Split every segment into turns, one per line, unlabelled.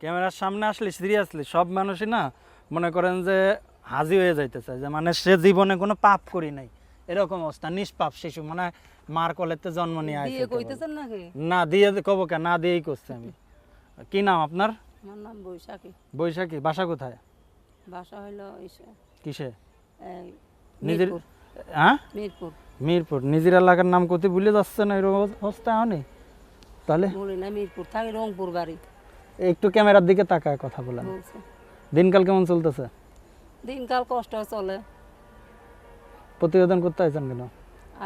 ক্যামেরার সামনে আসলে সিরিয়াসলি সব মানুষই না মনে করেন যে হাজি হয়ে যাইতে চায় যে মানে সে জীবনে কোনো পাপ করি নাই। এরকম অবস্থা নিষ্পাপ শিশু মানে মার কলেতে জন্ম নিয়ে
কইতেছেন
না দিয়ে কব কে না দিয়েই করছে আমি। কি নাম আপনার?
আমার নাম বৈশাখী।
বৈশাখী বাসা কোথায়?
বাসা হইল
কিসে? নিজের হ্যাঁ?
মিরপুর।
মিরপুর। নিজের এলাকার নাম কোথায় ভুলে যাচ্ছে না এরকম অবস্থা হয়নি? তাহলে?
বলি না মিরপুর থাকি রংপুর বাড়ি।
একটু ক্যামেরার দিকে তাকায় কথা বলেন। দিনকাল কেমন চলতেছে?
দিনকাল কষ্ট চলে।
প্রতিবেদন করতে আইছেন কেন?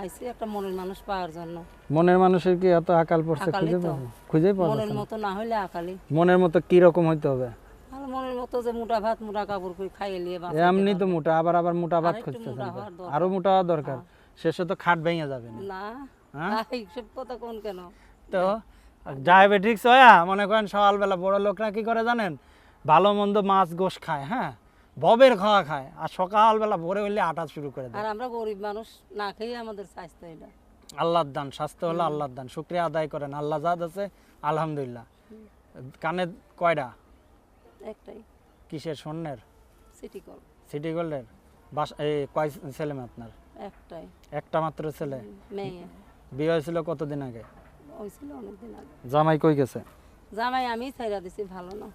আইসি একটা মনের মানুষ পাওয়ার জন্য।
মনের মানুষের কি এত আকাল পড়ছে? খুঁজে পাবো খুঁজেই পাবো
মনের মতো না হইলে আকালি
মনের মতো কি রকম হইতে হবে?
আর মনের মতো যে মোটা ভাত মোটা কাপড় করে খাইয়ে লিয়ে নিয়ে
এমনি তো মোটা আবার আবার মোটা ভাত
আরেকটু
খুঁজতেছেন
মোটা
তো।
হওয়ার দরকার।
আরও মোটা হওয়া দরকার। শেষে তো খাট ভেঙে যাবে না।
না।
হ্যাঁ?
এইসব কথা কোন কেন?
তো ডায়াবেটিক্স হয়া মনে করেন সকালবেলা বড় লোকরা কি করে জানেন? ভালো মন্দ মাছ গোশ খায় হ্যাঁ? ববের খাওয়া খায় আর সকালবেলা ভোরে হইলে আটা শুরু করে দেয়।
আর আমরা গরিব মানুষ না খেয়ে আমাদের স্বাস্থ্য এটা।
আল্লাহর দান স্বাস্থ্য হলো আল্লাহর দান শুক্রিয়া আদায় করেন। আল্লাহ যা আছে আলহামদুলিল্লাহ। কানে কয়টা
একটাই।
কিসের স্বর্ণের?
সিটি কল
সিটি গোল্ডের বাস এই কয় ছেলে আপনার?
একটাই।
একটা মাত্র ছেলে?
মেয়ে।
বিয়ে হয়েছিল কতদিন আগে?
হয়েছিল অনেকদিন আগে।
জামাই কই গেছে?
জামাই আমি ছাইরা দিছি ভালো না।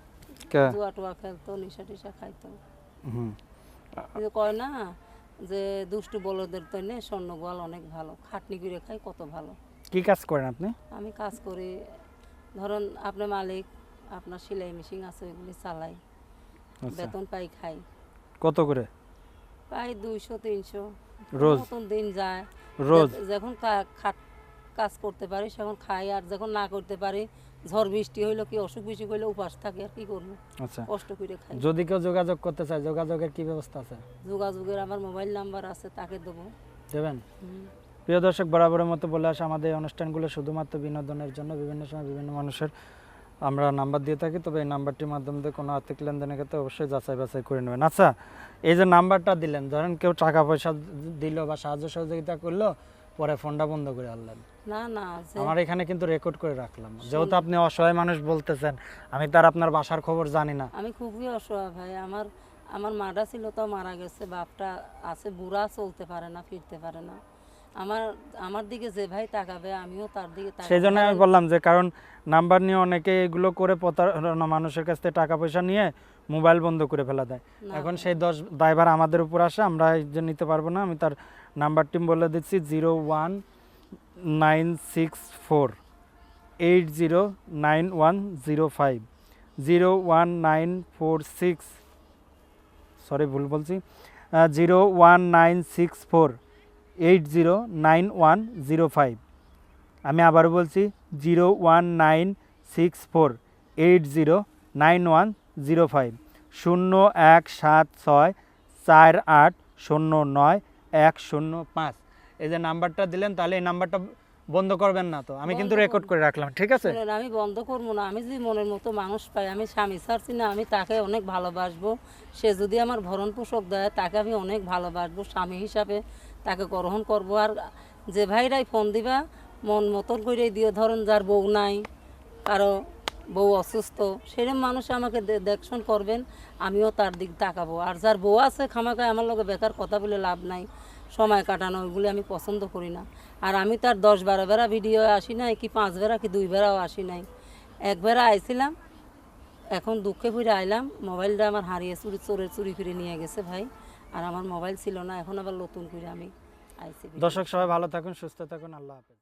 কে?
জুয়া টুয়া খেলতো নিশা টিশা খাইতো।
হুম।
যে কয় না যে দুষ্টু বলদের তো নে স্বর্ণ গোয়াল অনেক ভালো খাটনি করে খাই কত ভালো।
কি কাজ করেন আপনি?
আমি কাজ করি ধরুন আপনার মালিক আপনার সেলাই মেশিন আছে ওইগুলি চালাই
আচ্ছা।
বেতন পাই খাই।
কত করে?
প্রায় দুইশো তিনশো।
রোজ?
দিন যায়।
রোজ?
যখন খাট কাজ করতে পারি সেখন খাই আর যখন না করতে পারি ঝড় বৃষ্টি হইল কি অসুখ বিসুখ হইলে উপাস থাকে আর কি করব?
আচ্ছা।
কষ্ট করে খাই।
যদি কেউ যোগাযোগ করতে চায় যোগাযোগের কি ব্যবস্থা আছে?
যোগাযোগের আমার মোবাইল নাম্বার আছে তাকে দেবো।
দেবেন? প্রিয় দর্শক বরাবরের মতো বলে আসে আমাদের অনুষ্ঠানগুলো শুধুমাত্র বিনোদনের জন্য বিভিন্ন সময় বিভিন্ন মানুষের আমরা নাম্বার দিয়ে থাকি তবে এই নাম্বারটির মাধ্যমে দিয়ে কোনো আর্থিক লেনদেনের ক্ষেত্রে অবশ্যই যাচাই বাছাই করে নেবেন। আচ্ছা এই যে নাম্বারটা দিলেন ধরেন কেউ টাকা পয়সা দিল বা সাহায্য সহযোগিতা করল পরে ফোনটা বন্ধ করে আনলেন।
না না
আমার এখানে কিন্তু রেকর্ড করে রাখলাম। যেহেতু আপনি অসহায় মানুষ বলতেছেন আমি তার আপনার বাসার খবর জানি না।
আমি খুবই অসহায় ভাই। আমার আমার মাটা ছিল তো মারা গেছে বাপটা আছে বুড়া চলতে পারে না ফিরতে পারে না। আমার আমার দিকে যে ভাই তাকাবে আমিও তার দিকে
সেই জন্য আমি বললাম যে কারণ নাম্বার নিয়ে অনেকে এগুলো করে প্রতারণা মানুষের কাছ থেকে টাকা পয়সা নিয়ে মোবাইল বন্ধ করে ফেলা দেয়। এখন সেই দশ দায়ভার আমাদের উপর আসে আমরা এই যে নিতে পারব না আমি তার নাম্বারটি বলে দিচ্ছি zero one nine six four eight zero nine one zero five. Zero one nine four six sorry ভুল বলছি zero one nine six four. Eight zero nine one zero five আমি আবার বলছি zero one nine six four eight zero nine one zero five শূন্য এক সাত ছয় চার আট শূন্য নয় এক শূন্য পাঁচ এই যে নাম্বারটা দিলেন তাহলে এই নাম্বারটা বন্ধ করবেন না তো। আমি কিন্তু রেকর্ড করে রাখলাম ঠিক আছে?
আমি বন্ধ করব না। আমি যদি মনের মতো মানুষ পাই আমি স্বামী ছাড়ছি না আমি তাকে অনেক ভালোবাসবো। সে যদি আমার ভরণ পোষক দেয় তাকে আমি অনেক ভালোবাসবো স্বামী হিসাবে। তাকে গ্রহণ করব। আর যে ভাইরাই ফোন দিবা, মন মতন করে দিও, ধরেন যার বউ নাই, কারও বউ অসুস্থ, সেরকম মানুষ আমাকে দেখশন করবেন, আমিও তার দিক তাকাবো। আর যার বউ আছে খামাকায় আমার লগে বেকার কথা বলে লাভ নাই, সময় কাটানো, ওইগুলি আমি পছন্দ করি না। আর আমি তার দশ বারো বেড়া ভিডিও আসি নাই, কি পাঁচ বেড়া, কি দুই বেড়াও আসি নাই। এক বেড়া আইছিলাম, এখন দুঃখে ফিরে আইলাম, মোবাইলটা আমার হারিয়ে চুরি চোরে চুরি ফিরে নিয়ে গেছে ভাই। আর আমার মোবাইল ছিল না, এখন আবার নতুন করে আমি আইছি
দর্শক, সবাই ভালো থাকুন, সুস্থ থাকুন, আল্লাহ হাফেজ।